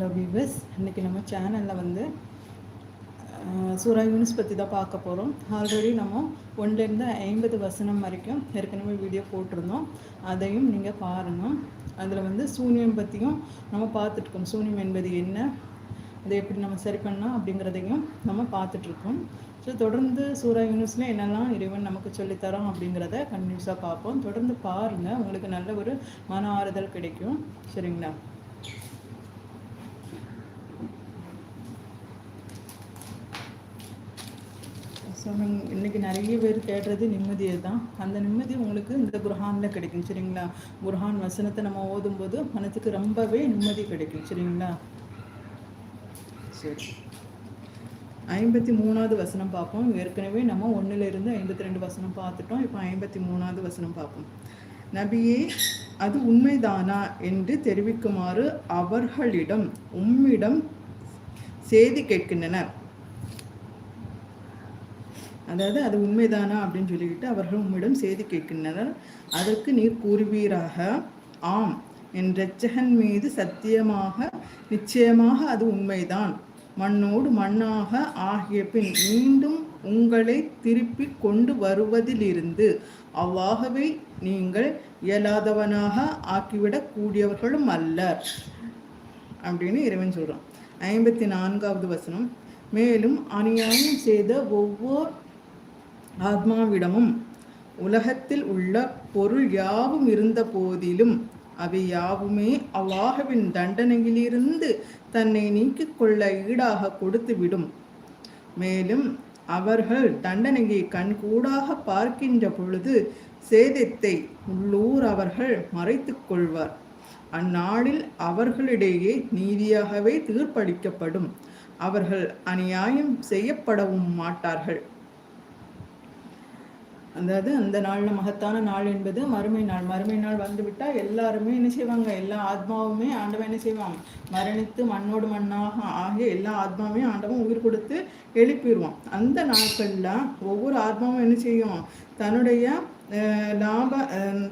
Hello viewers இன்றைக்கி நம்ம சேனலில் வந்து சூரா யூனிஸ் பற்றி தான் பார்க்க போகிறோம் ஆல்ரெடி நம்ம ஒன்றுலேருந்து ஐம்பது வசனம் வரைக்கும் ஏற்கனவே வீடியோ போட்டிருந்தோம். அதையும் நீங்கள் பாருங்கள் அதில் வந்து சூன்யம் பற்றியும் நம்ம பார்த்துட்ருக்கோம் சூன்யம் என்பது என்ன? அதை எப்படி நம்ம சரி பண்ணலாம் அப்படிங்கிறதையும் நம்ம பார்த்துட்ருக்கோம் ஸோ தொடர்ந்து சூரா யூனிஸில் என்னெல்லாம் இறைவன் நமக்கு சொல்லித்தரோம் அப்படிங்கிறத கன்யூஸாக பார்ப்போம். தொடர்ந்து பாருங்கள் உங்களுக்கு நல்ல ஒரு மன ஆறுதல் கிடைக்கும். சரிங்களா? ஸோ இன்றைக்கி நிறைய பேர் தேடுறது நிம்மதியை தான் அந்த நிம்மதி உங்களுக்கு இந்த குர்ஹானில் கிடைக்கும் சரிங்களா? குர்ஹான் வசனத்தை நம்ம ஓதும்போது மனத்துக்கு ரொம்பவே நிம்மதி கிடைக்கும் சரிங்களா? சரி. ஐம்பத்தி மூணாவது வசனம் பார்ப்போம். ஏற்கனவே நம்ம ஒன்றுலேருந்து ஐம்பத்தி ரெண்டு வசனம் பார்த்துட்டோம். இப்போ ஐம்பத்தி மூணாவது வசனம் பார்ப்போம். நபியே அது உண்மைதானா என்று தெரிவிக்குமாறு அவர்களிடம் உம்மிடம் செய்தி கேட்கின்றனர். அதாவது அது உண்மைதானா அப்படின்னு சொல்லிக்கிட்டு அவர்கள் உம்மிடம் செய்தி கேட்கின்றனர். அதற்கு நீர் கூறுவீராக ஆம் என் ரச்சகன் மீது சத்தியமாக நிச்சயமாக அது உண்மைதான். மண்ணோடு மண்ணாக ஆகிய பின் மீண்டும் உங்களை திருப்பி கொண்டு வருவதிலிருந்து அவ்வாகவே நீங்கள் இயலாதவனாக ஆக்கிவிடக் கூடியவர்களும் அல்லர். அப்படின்னு இறைவன் சொல்கிறான் ஐம்பத்தி நான்காவது வசனம். மேலும் அநியாயம் செய்த ஒவ்வொரு ஆத்மாவிடமும் உலகத்தில் உள்ள பொருள் யாவும் இருந்த போதிலும் அவை யாவுமே அல்லாஹவின் தண்டனையிலிருந்து தன்னை நீக்கிக் கொள்ள ஈடாக கொடுத்துவிடும். மேலும் அவர்கள் தண்டனையை கண்கூடாக பார்க்கின்ற பொழுது சேதத்தை உள்ளூர் அவர்கள் மறைத்துக் கொள்வார். அந்நாளில் அவர்களிடையே நீதியாகவே தீர்ப்பளிக்கப்படும். அவர்கள் அநியாயம் செய்யப்படவும் மாட்டார்கள். அதாவது அந்த நாளில் மகத்தான நாள் என்பது மறுமை நாள். மறுமை நாள் வந்துவிட்டால் எல்லாருமே என்ன செய்வாங்க? எல்லா ஆத்மாவுமே ஆண்டவன் என்ன செய்வாங்க மரணித்து மண்ணோடு மண்ணாக ஆகிய எல்லா ஆத்மாவையும் ஆண்டவன் உயிர் கொடுத்து எழுப்பிடுவான். அந்த நாட்களில் ஒவ்வொரு ஆத்மாவும் என்ன செய்யும்? தன்னுடைய லாப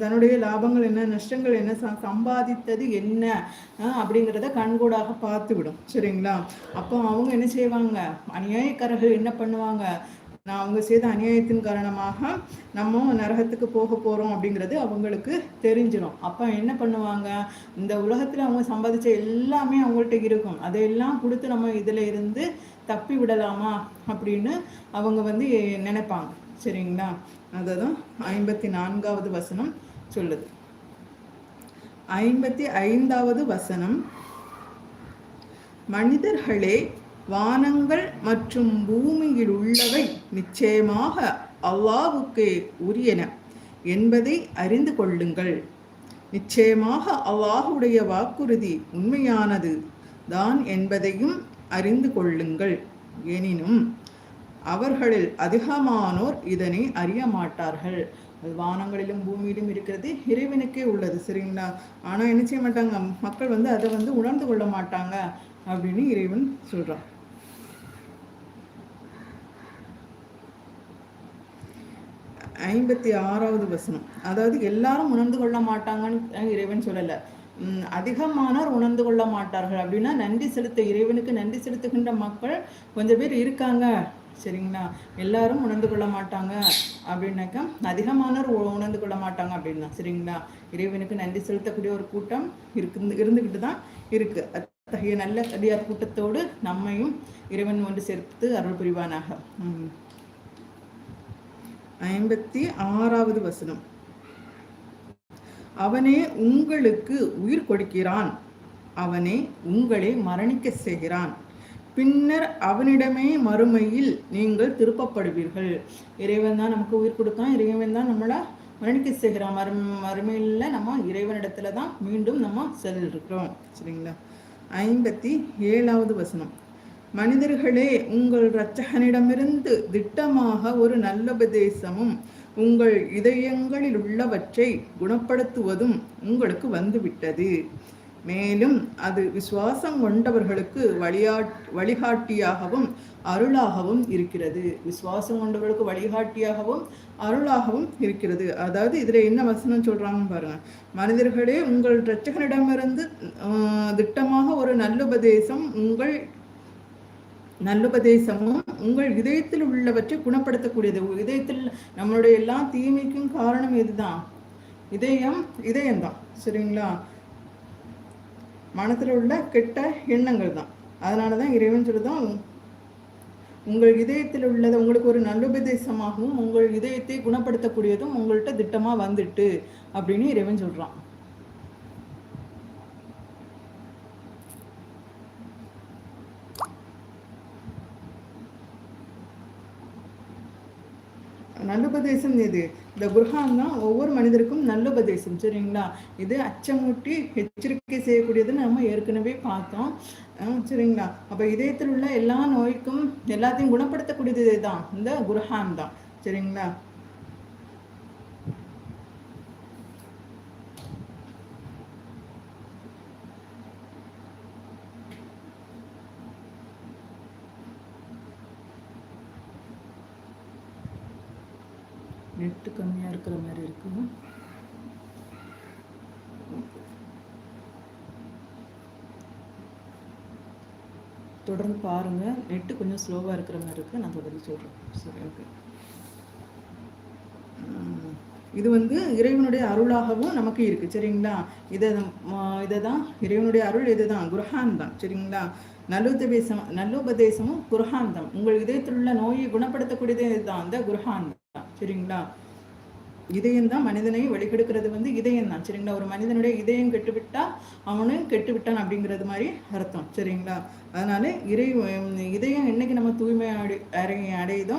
தன்னுடைய லாபங்கள் என்ன நஷ்டங்கள் என்ன சம்பாதித்தது என்ன அப்படிங்கிறத கண்கூடாக பார்த்து விடும் சரிங்களா? அப்போ அவங்க என்ன செய்வாங்க? அநியாயக்காரர்கள் என்ன பண்ணுவாங்க? நான் அவங்க செய்த அநியாயத்தின் காரணமாக நம்ம நரகத்துக்கு போக போகிறோம் அப்படிங்கிறது அவங்களுக்கு தெரிஞ்சிடும். அப்போ என்ன பண்ணுவாங்க? இந்த உலகத்தில் அவங்க சம்பாதிச்ச எல்லாமே அவங்கள்ட்ட இருக்கும். அதையெல்லாம் கொடுத்து நம்ம இதில் இருந்து தப்பி விடலாமா அப்படின்னு அவங்க வந்து நினைப்பாங்க. சரிங்களா? அதை தான் ஐம்பத்தி நான்காவது வசனம் சொல்லுது. ஐம்பத்தி ஐந்தாவது வசனம். மனிதர்களே வானங்கள் மற்றும் பூமியில் உள்ளவை நிச்சயமாக அல்லாவுக்கே உரியன என்பதை அறிந்து கொள்ளுங்கள். நிச்சயமாக அல்லாஹுடைய வாக்குறுதி உண்மையானது தான் என்பதையும் அறிந்து கொள்ளுங்கள். எனினும் அவர்களில் அதிகமானோர் இதனை அறிய மாட்டார்கள். அது வானங்களிலும் பூமியிலும் இருக்கிறது இறைவனுக்கே உள்ளது சரிங்களா? ஆனால் என்ன செய்ய மாட்டாங்க? மக்கள் வந்து அதை வந்து உணர்ந்து கொள்ள மாட்டாங்க அப்படின்னு இறைவன் சொல்கிறான் ஐம்பத்தி ஆறாவது வசனம். அதாவது எல்லாரும் உணர்ந்து கொள்ள மாட்டாங்கன்னு இறைவன் சொல்லலை. அதிகமானோர் உணர்ந்து கொள்ள மாட்டார்கள். அப்படின்னா நன்றி செலுத்த இறைவனுக்கு நன்றி செலுத்துகின்ற மக்கள் கொஞ்சம் பேர் இருக்காங்க. சரிங்களா? எல்லாரும் உணர்ந்து கொள்ள மாட்டாங்க. அப்படின்னாக்கா அதிகமானோர் உணர்ந்து கொள்ள மாட்டாங்க அப்படின்னா சரிங்களா? இறைவனுக்கு நன்றி செலுத்தக்கூடிய ஒரு கூட்டம் இருக்கு இருந்துக்கிட்டு தான் இருக்கு. அத்தகைய நல்ல அடியார் கூட்டத்தோடு நம்மையும் இறைவன் ஒன்று சேர்த்து அருள் புரிவானாக. ஐம்பத்தி ஆறாவது வசனம். அவனே உங்களுக்கு உயிர் கொடுக்கிறான். அவனே உங்களை மரணிக்க செய்கிறான். பின்னர் அவனிடமே மறுமையில் நீங்கள் திருப்பப்படுவீர்கள். இறைவன் தான் நமக்கு உயிர் கொடுத்தான். இறைவன் தான் நம்மளை மரணிக்க செய்கிறான். மறு மறுமையில் நம்ம இறைவனிடத்துல தான் மீண்டும் நம்ம செல்லிருக்கிறோம் சரிங்களா? ஐம்பத்தி ஏழாவது வசனம். மனிதர்களே உங்கள் இரட்சகனிடமிருந்து திட்டமாக ஒரு நல்லுபதேசமும் உங்கள் இதயங்களில் உள்ளவற்றை குணப்படுத்துவதும் உங்களுக்கு வந்துவிட்டது. மேலும் அது விசுவாசம் கொண்டவர்களுக்கு வழியா வழிகாட்டியாகவும் அருளாகவும் இருக்கிறது. விசுவாசம் கொண்டவர்களுக்கு வழிகாட்டியாகவும் அருளாகவும் இருக்கிறது. அதாவது இதில் என்ன வசனம் சொல்கிறாங்கன்னு பாருங்க. மனிதர்களே உங்கள் இரட்சகனிடமிருந்து திட்டமாக ஒரு நல்லுபதேசம் உங்கள் நல்லுபதேசமும் உங்கள் இதயத்தில் உள்ளவற்றை குணப்படுத்தக்கூடியது. இதயத்தில் நம்மளுடைய எல்லா தீமைக்கும் காரணம் இதுதான் இதயம் இதயம்தான். சரிங்களா? மனத்தில் உள்ள கெட்ட எண்ணங்கள் தான் அதனால தான் இறைவன் சொல்லுதான் உங்கள் இதயத்தில் உள்ளது உங்களுக்கு ஒரு நல்லுபதேசமாகவும் உங்கள் இதயத்தை குணப்படுத்தக்கூடியதும் உங்கள்கிட்ட திட்டமாக வந்துட்டு அப்படின்னு இறைவன் சொல்கிறான் நல்லுபதேசம் எது? இந்த குர்ஹான் தான் ஒவ்வொரு மனிதருக்கும் நல்லுபதேசம் சரிங்களா? இது அச்சமூட்டி எச்சரிக்கை செய்யக்கூடியதுன்னு நம்ம ஏற்கனவே பார்த்தோம். சரிங்களா? அப்போ இதயத்தில் உள்ள எல்லா நோய்க்கும் எல்லாத்தையும் குணப்படுத்தக்கூடியது தான் இந்த குர்ஹான் தான் சரிங்களா? நெட்டு கம்மியாக இருக்கிற மாதிரி இருக்கும் தொடர்ந்து பாருங்கள் நெட்டு கொஞ்சம் ஸ்லோவாக இருக்கிற மாதிரி இருக்குது நான் தொடர்ந்து சொல்கிறேன் சரி ஓகே இது வந்து இறைவனுடைய அருளாகவும் நமக்கு இருக்குது சரிங்களா? இதை இதை தான் இறைவனுடைய அருள் இதுதான் குர்ஹான் தான். சரிங்களா? நல்லுபதேசம் நல்லுபதேசமும் குருஹான் தான். உங்கள் இதயத்தில் உள்ள நோயை குணப்படுத்தக்கூடியது இதுதான் அந்த குருஹான் தான். சரிங்களா? இதயம் தான் மனிதனை வெளிக்கெடுக்கிறது வந்து இதயம் தான். சரிங்களா? ஒரு மனிதனுடைய இதயம் கெட்டுவிட்டா அவனும் கெட்டு விட்டான் அப்படிங்கிறது மாதிரி அர்த்தம். சரிங்களா? அதனால இறை இதயம் என்னைக்கு நம்ம தூய்மை அடை அடையுதோ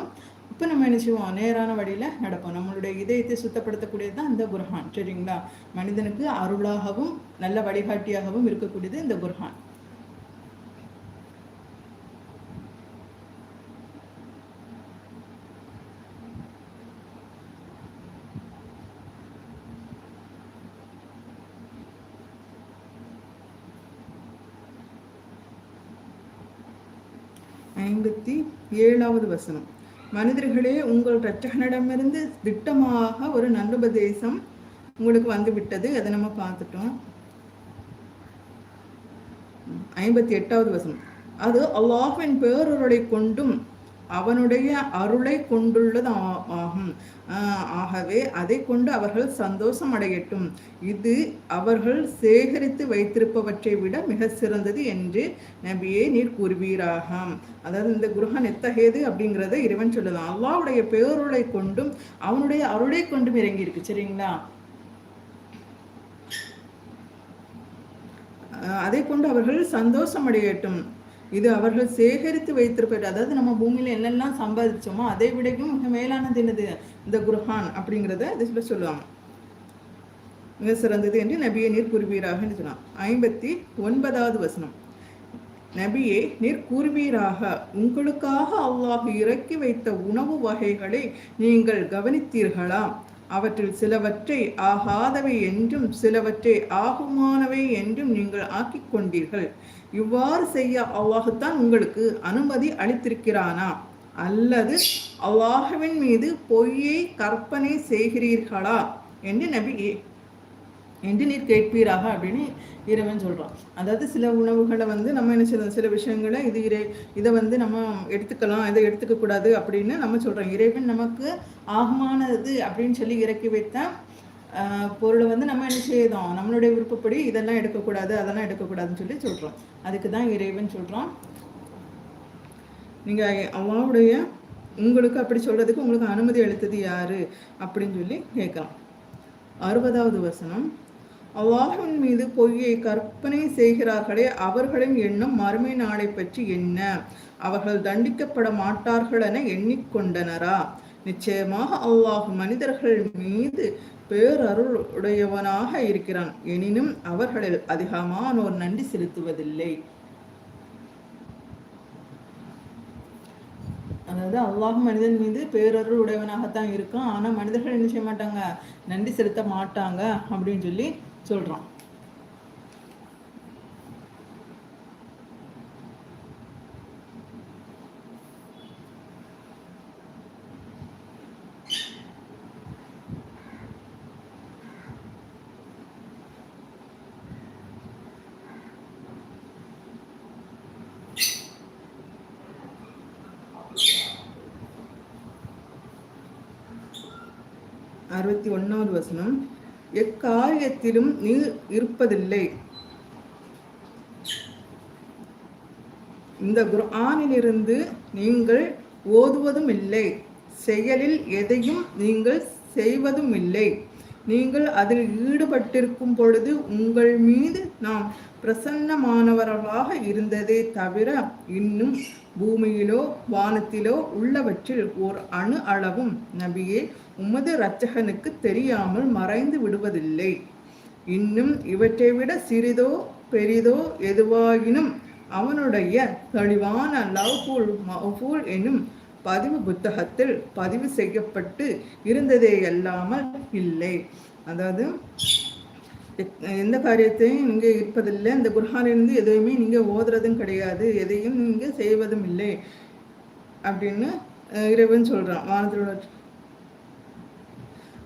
இப்போ நம்ம என்ன செய்வோம்? நேரான வழியில் நடப்போம். நம்மளுடைய இதயத்தை சுத்தப்படுத்தக்கூடியது தான் இந்த குர்ஹான். சரிங்களா? மனிதனுக்கு அருளாகவும் நல்ல வழிகாட்டியாகவும் இருக்கக்கூடியது இந்த குர்ஹான். ஐம்பத்தி ஏழாவது வசனம். மனிதர்களே உங்கள் இரட்சகனிடமிருந்து திட்டமாக ஒரு நல்லுபதேசம் உங்களுக்கு வந்து விட்டது அதை நம்ம பார்த்துட்டோம். ஐம்பத்தி எட்டாவது வசனம். அது அல்லாஹின் பேரொருளை கொண்டும் அவனுடைய அருளை கொண்டுள்ளது ஆகும் ஆகவே அதை கொண்டு அவர்கள் சந்தோஷம் அடையட்டும். இது அவர்கள் சேகரித்து வைத்திருப்பவற்றை விட மிக சிறந்தது என்று நபியே நீர் கூறுவீராக அதாவது இந்த குருஹன் எத்தகையது அப்படிங்கிறத இறைவன் சொல்லலாம் அல்லாவுடைய பேருளை கொண்டும் அவனுடைய அருளை கொண்டும் இறங்கி இருக்கு சரிங்களா அதை கொண்டு அவர்கள் சந்தோஷம் அடையட்டும். இது அவர்கள் சேகரித்து வைத்திருப்பது அதாவது நம்ம பூமியில் என்னெல்லாம் சம்பாதிச்சோமோ அதை விடைக்கும் மிக மேலானது என்னது? இந்த குர்ஹான் அப்படிங்கிறத இதில் சொல்லுவாங்க. மிக சிறந்தது என்று நபியை நீர் கூறுவீராக சொன்னான் ஐம்பத்தி ஒன்பதாவது வசனம். நபியே நீர் கூறுவீராக. உங்களுக்காக அல்லாஹ் இறக்கி வைத்த உணவு வகைகளை நீங்கள் கவனித்தீர்களா? அவற்றில் சிலவற்றை ஆகாதவை என்றும் சிலவற்றை ஆகுமானவை என்றும் நீங்கள் ஆக்கிக் கொண்டீர்கள் இவ்வாறு செய்ய அவ்வாகத்தான் உங்களுக்கு அனுமதி அளித்திருக்கிறானா? அல்லது அல்லாஹுவின் மீது பொய்யை கற்பனை செய்கிறீர்களா? என்று நபி என்று நீர் கேட்பீராக அப்படின்னு இறைவன் சொல்கிறான் அதாவது சில உணவுகளை வந்து நம்ம என்ன செய்யலாம் சில விஷயங்களை இது இறை இதை வந்து நம்ம எடுத்துக்கலாம் இதை எடுத்துக்கக்கூடாது அப்படின்னு நம்ம சொல்கிறோம் இறைவன் நமக்கு ஆகமானது அப்படின்னு சொல்லி இறக்கி வைத்த பொருளை வந்து நம்ம என்ன செய்தோம் நம்மளுடைய விருப்பப்படி இதெல்லாம் எடுக்கக்கூடாது அதெல்லாம் எடுக்கக்கூடாதுன்னு சொல்லி சொல்கிறோம் அதுக்கு தான் இறைவன் சொல்கிறான் நீங்கள் அவனுடைய உங்களுக்கு அப்படி சொல்கிறதுக்கு உங்களுக்கு அனுமதி அளித்தது யார்? அப்படின்னு சொல்லி கேட்கலாம். அறுபதாவது வசனம். அல்லாஹின் மீது பொய்யை கற்பனை செய்கிறார்களே அவர்களின் எண்ணம் மறுமை நாளை பற்றி என்ன? அவர்கள் தண்டிக்கப்பட மாட்டார்கள் என எண்ணிக்கொண்டனரா? நிச்சயமாக அல்லாஹ் மனிதர்கள் மீது பேரருள் உடையவனாக இருக்கிறான். எனினும் அவர்களில் அதிகமானோர் நன்றி செலுத்துவதில்லை. அதாவது அல்லாஹ் மனிதன் மீது பேரருள் உடையவனாகத்தான் இருக்கும் ஆனால் மனிதர்கள் என்ன செய்ய மாட்டாங்க? நன்றி செலுத்த மாட்டாங்க அப்படின்னு சொல்லி சொல்கிறோம் அறுபத்தி ஒன்றாவது வசனம். எக்காரியத்திலும் நீ இருப்பதில்லை. இந்த குர்ஆனிலிருந்து நீங்கள் ஓதுவதும் இல்லை செயலில் எதையும் நீங்கள் செய்வதும் இல்லை நீங்கள் அதில் ஈடுபட்டிருக்கும் பொழுது உங்கள் மீது நாம் பிரசன்னமானவர்களாக இருந்ததே தவிர இன்னும் பூமியிலோ வானத்திலோ உள்ளவற்றில் ஓர் அணு அளவும் நபியே உமது இரட்சகனுக்கு தெரியாமல் மறைந்து விடுவதில்லை. இன்னும் இவற்றை விட சிறிதோ பெரிதோ எதுவாயினும் அவனுடைய தெளிவான லவ்பூல் மவ்ஃபூல் எனும் பதிவு புத்தகத்தில் பதிவு செய்யப்பட்டு இருந்ததே அல்லாமல் இல்லை. அதாவது எந்த காரியத்தையும் இங்கே இருப்பதில்லை. இந்த குர்ஹானிலிருந்து எதையுமே நீங்கள் ஓதுறதும் கிடையாது. எதையும் நீங்கள் செய்வதும் இல்லை. அப்படின்னு இறைவன் சொல்கிறான் வானத்தில்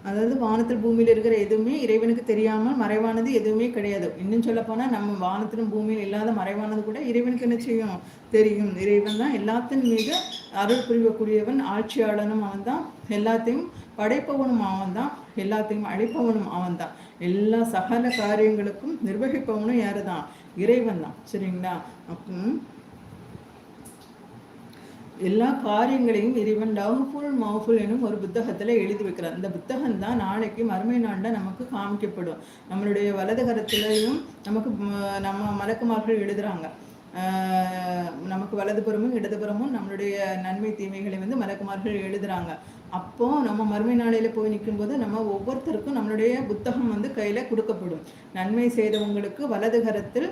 அதாவது வானத்தில் பூமியில் இருக்கிற எதுவுமே இறைவனுக்கு தெரியாமல் மறைவானது எதுவுமே கிடையாது. இன்னும் சொல்ல போனால் நம்ம வானத்திலும் பூமியில் இல்லாத மறைவானது கூட இறைவனுக்கு என்ன செய்யும்? தெரியும். இறைவன் தான் எல்லாத்தின் மீது அருள் புரிவக்கூடியவன் ஆட்சியாளனும் அவன் தான். எல்லாத்தையும் படைப்பவனும் அவன் தான். எல்லாத்தையும் அழைப்பவனும் அவன் தான். எல்லா சகல காரியங்களுக்கும் நிர்வகிப்பவனும் யாரு தான் இறைவன் தான். சரிங்களா? அப்போ எல்லா காரியங்களையும் இறைவன் லவ்ஃபுல் மவுஃபுல் எனும் ஒரு புத்தகத்தில் எழுதி வைக்கிறார். இந்த புத்தகம் தான் நாளைக்கு மறுமை நாளில் நமக்கு காமிக்கப்படும். நம்மளுடைய வலது கரத்திலையும் நமக்கு நம்ம மலக்குமார்கள் எழுதுகிறாங்க நமக்கு வலதுபுறமும் இடதுபுறமும் நம்மளுடைய நன்மை தீமைகளை வந்து மலக்குமார்கள் எழுதுகிறாங்க அப்போ நம்ம மறுமை நாளையில் போய் நிற்கும்போது நம்ம ஒவ்வொருத்தருக்கும் நம்மளுடைய புத்தகம் வந்து கையில் கொடுக்கப்படும். நன்மை செய்தவங்களுக்கு வலது கரத்தில்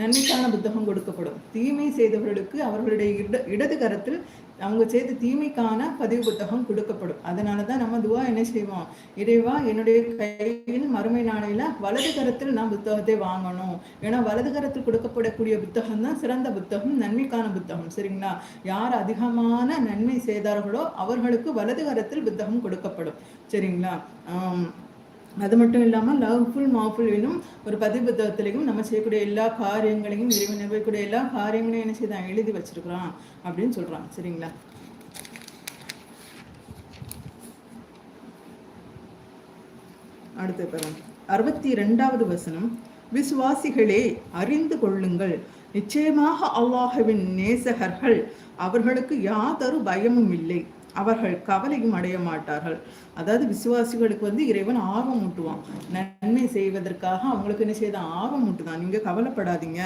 நன்மைக்கான புத்தகம் கொடுக்கப்படும். தீமை செய்தவர்களுக்கு அவர்களுடைய இட இடது கரத்தில் அவங்க செய்த தீமைக்கான பதிவு புத்தகம் கொடுக்கப்படும். அதனால தான் நம்ம துவா என்ன செய்வோம்? இறைவா என்னுடைய கையில் மறுமை நாளையில் வலது கரத்தில் நான் புத்தகத்தை வாங்கணும். ஏன்னா வலது கரத்தில் கொடுக்கப்படக்கூடிய புத்தகம் தான் சிறந்த புத்தகம் நன்மைக்கான புத்தகம். சரிங்களா? யார் அதிகமான நன்மை செய்தார்களோ அவர்களுக்கு வலது கரத்தில் புத்தகம் கொடுக்கப்படும். சரிங்களா? அது மட்டும் இல்லாமல் லவ்ஃபுல் மாஃபுல் எனும் ஒரு பதிப்புத்தகத்திலையும் நம்ம செய்யக்கூடிய எல்லா காரியங்களையும் இறைவன் நிர்வகிக்கூடிய எல்லா காரியங்களையும் என்ன செய்தான்? எழுதி வச்சிருக்கிறான் அப்படின்னு சொல்கிறான் சரிங்களா? அடுத்த பதம் அறுபத்தி ரெண்டாவது வசனம். விசுவாசிகளே அறிந்து கொள்ளுங்கள். நிச்சயமாக அல்லாஹவின் நேசகர்கள். அவர்களுக்கு யாதொரு பயமும் இல்லை. அவர்கள் கவலையும் அடைய மாட்டார்கள். அதாவது விசுவாசிகளுக்கு வந்து இறைவன் ஆர்வம் ஊட்டுவான். நன்மை செய்வதற்காக அவங்களுக்கு என்ன செய்தான் ஆர்வம் ஊட்டுதான். நீங்க கவலைப்படாதீங்க.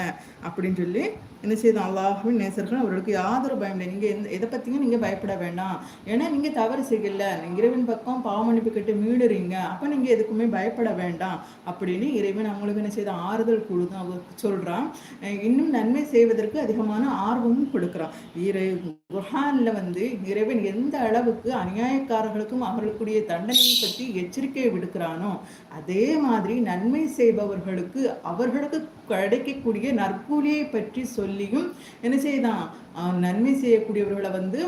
அப்படின்னு சொல்லி என்ன செய்தான் அல்லாஹின் நேசர்கள் அவர்களுக்கு யாதொரு பயம் இல்லை. நீங்கள் எந்த எதை பற்றியும் நீங்கள் பயப்பட வேண்டாம். ஏன்னா நீங்கள் தவறு செய்யல. இறைவன் பக்கம் பாவமன்னிப்பு கட்டு மீடுறீங்க. அப்போ நீங்கள் எதுக்குமே பயப்பட வேண்டாம். அப்படின்னு இறைவன் அவங்களுக்கு என்ன செய்த ஆறுதல் கொடுதான் சொல்கிறான் இன்னும் நன்மை செய்வதற்கு அதிகமான ஆர்வமும் கொடுக்குறான். இறை குர்ஹானில் வந்து இறைவன் எந்த அளவுக்கு அநியாயக்காரர்களுக்கும் அவர்களுக்குரிய தண்டனையை பற்றி எச்சரிக்கை விடுக்கிறானோ அதே மாதிரி நன்மை செய்பவர்களுக்கு அவர்களுக்கு கிடைக்கக்கூடிய நற்கூலியை பற்றி சொல்லியும் என்ன செய்தான்? நன்மை செய்யக்கூடியவர்களை வந்து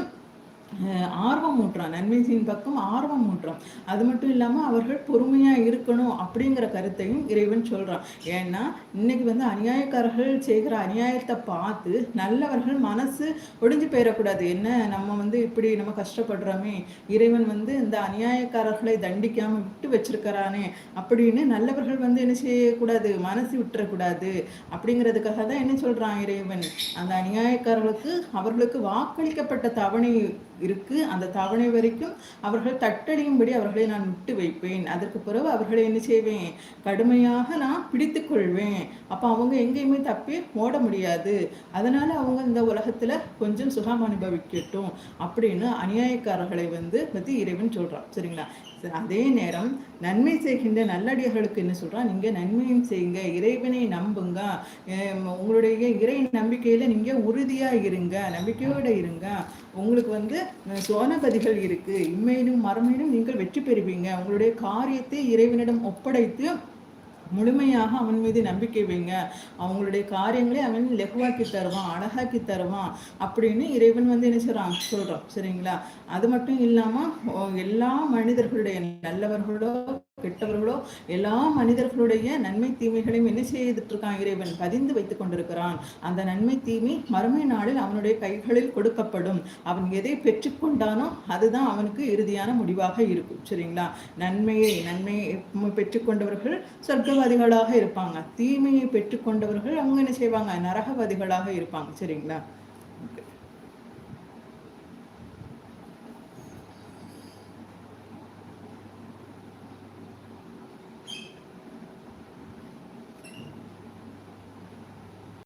ஆர்வம் ஊட்டுறான். நன்மைசின் பக்கம் ஆர்வம் ஊட்டுறான். அது மட்டும் இல்லாமல் அவர்கள் பொறுமையாக இருக்கணும் அப்படிங்கிற கருத்தையும் இறைவன் சொல்கிறான் ஏன்னா இன்னைக்கு வந்து அநியாயக்காரர்கள் செய்கிற அநியாயத்தை பார்த்து நல்லவர்கள் மனசு ஒடிஞ்சு போயிடக்கூடாது. என்ன நம்ம வந்து இப்படி நம்ம கஷ்டப்படுறோமே இறைவன் வந்து இந்த அநியாயக்காரர்களை தண்டிக்காமல் விட்டு வச்சிருக்கிறானே அப்படின்னு நல்லவர்கள் வந்து என்ன செய்யக்கூடாது? மனசு விட்டுறக்கூடாது. அப்படிங்கிறதுக்காக தான் என்ன சொல்கிறான் இறைவன்? அந்த அநியாயக்காரர்களுக்கு அவர்களுக்கு வாக்களிக்கப்பட்ட தவணை இருக்கு. அந்த தவணை வரைக்கும் அவர்கள் தட்டடியும்படி அவர்களை நான் விட்டு வைப்பேன். அதற்கு பிறகு அவர்களை என்ன செய்வேன்? கடுமையாக நான் பிடித்து கொள்வேன். அப்போ அவங்க எங்கேயுமே தப்பி ஓட முடியாது. அதனால அவங்க இந்த உலகத்துல கொஞ்சம் சுகம் அனுபவிக்கட்டும் அப்படின்னு அநியாயக்காரர்களை வந்து பத்தி இறைவன் சொல்றான். சரிங்களா? அதே நேரம் நன்மை செய்கின்ற நல்லடியர்களுக்கு என்ன சொல்றான்? நீங்க நன்மையும் செய்யுங்க. இறைவனை நம்புங்க. உங்களுடைய இறை நம்பிக்கையில நீங்க உறுதியா இருங்க. நம்பிக்கையோட இருங்க. உங்களுக்கு வந்து சோனபதிகள் இருக்கு. இம்மையிலும் மறுமையிலும் நீங்கள் வெற்றி பெறுவீங்க. உங்களுடைய காரியத்தை இறைவனிடம் ஒப்படைத்து முழுமையாக அவன் மீது நம்பிக்கை வைங்க. அவங்களுடைய காரியங்களை அவன் லெகுவாக்கி தருவான் அழகாக்கி தருவான் அப்படின்னு இறைவன் வந்து என்ன செய்றான் சொல்றான். சரிங்களா? அது மட்டும் இல்லாம எல்லா மனிதர்களுடைய நல்லவர்களோ கெட்டவர்களோ எல்லா மனிதர்களுடைய நன்மை தீமைகளையும் என்ன செய்துட்டு இருக்கான் இறைவன்? பதிந்து வைத்துக் கொண்டிருக்கிறான். அந்த நன்மை தீமை மறுமை நாளில் அவனுடைய கைகளில் கொடுக்கப்படும். அவன் எதை பெற்றுக்கொண்டானோ அதுதான் அவனுக்கு இறுதியான முடிவாக இருக்கும். சரிங்களா? நன்மையை நன்மையை பெற்றுக்கொண்டவர்கள் சொர்க்கவாதிகளாக இருப்பாங்க. தீமையை பெற்றுக்கொண்டவர்கள் அவங்க என்ன செய்வாங்க? நரகவாதிகளாக இருப்பாங்க. சரிங்களா?